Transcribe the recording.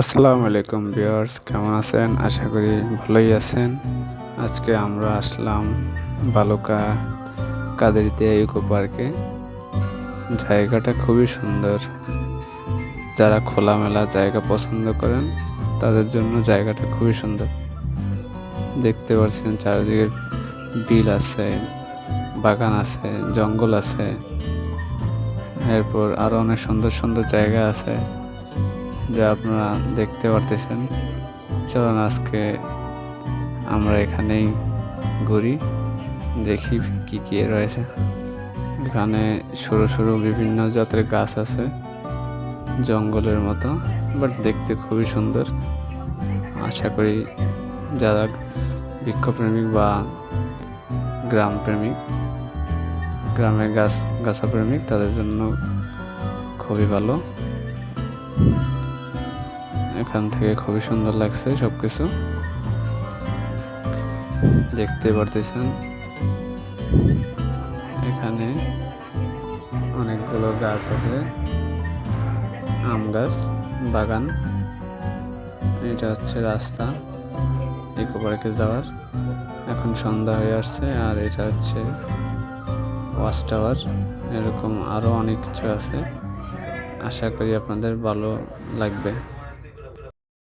আসসালামু আলাইকুম ভিউয়ার্স, কেমন আছেন? আশা করি ভালোই আছেন। আজকে আমরা আসলাম বালুকা কাদেরিতে ইকো পার্কে। জায়গাটা খুবই সুন্দর। যারা খোলামেলা জায়গা পছন্দ করেন, তাদের জন্য জায়গাটা খুবই সুন্দর। দেখতে পাচ্ছেন চারিদিকে বিল আছে, বাগান আছে, জঙ্গল আছে। এরপর আরও অনেক সুন্দর সুন্দর জায়গা আছে। যা আপনারা দেখতে পারতেছেন। চলুন আজকে আমরা এখানেই ঘুরি, দেখি কি কি রয়েছে। এখানে সরু সরু বিভিন্ন জাতের গাছ আছে, জঙ্গলের মতো, বাট দেখতে খুবই সুন্দর। আশা করি যারা বৃক্ষপ্রেমিক বা গ্রাম প্রেমিক গ্রামের গাছ গাছা প্রেমিক তাদের জন্য খুবই ভালো। এখান থেকে খুবই সুন্দর লাগছে সব কিছু দেখতে পারতেছেন? এখানে অনেকগুলো গাছ আছে। আম গাছ, বাগান। এটা হচ্ছে রাস্তা, ইকো পার্কে যাওয়ার। এখন সন্ধ্যা হয়ে আসছে আর এটা হচ্ছে ওয়াচ টাওয়ার। এরকম আরও অনেক কিছু আছে। আশা করি আপনাদের ভালো লাগবে।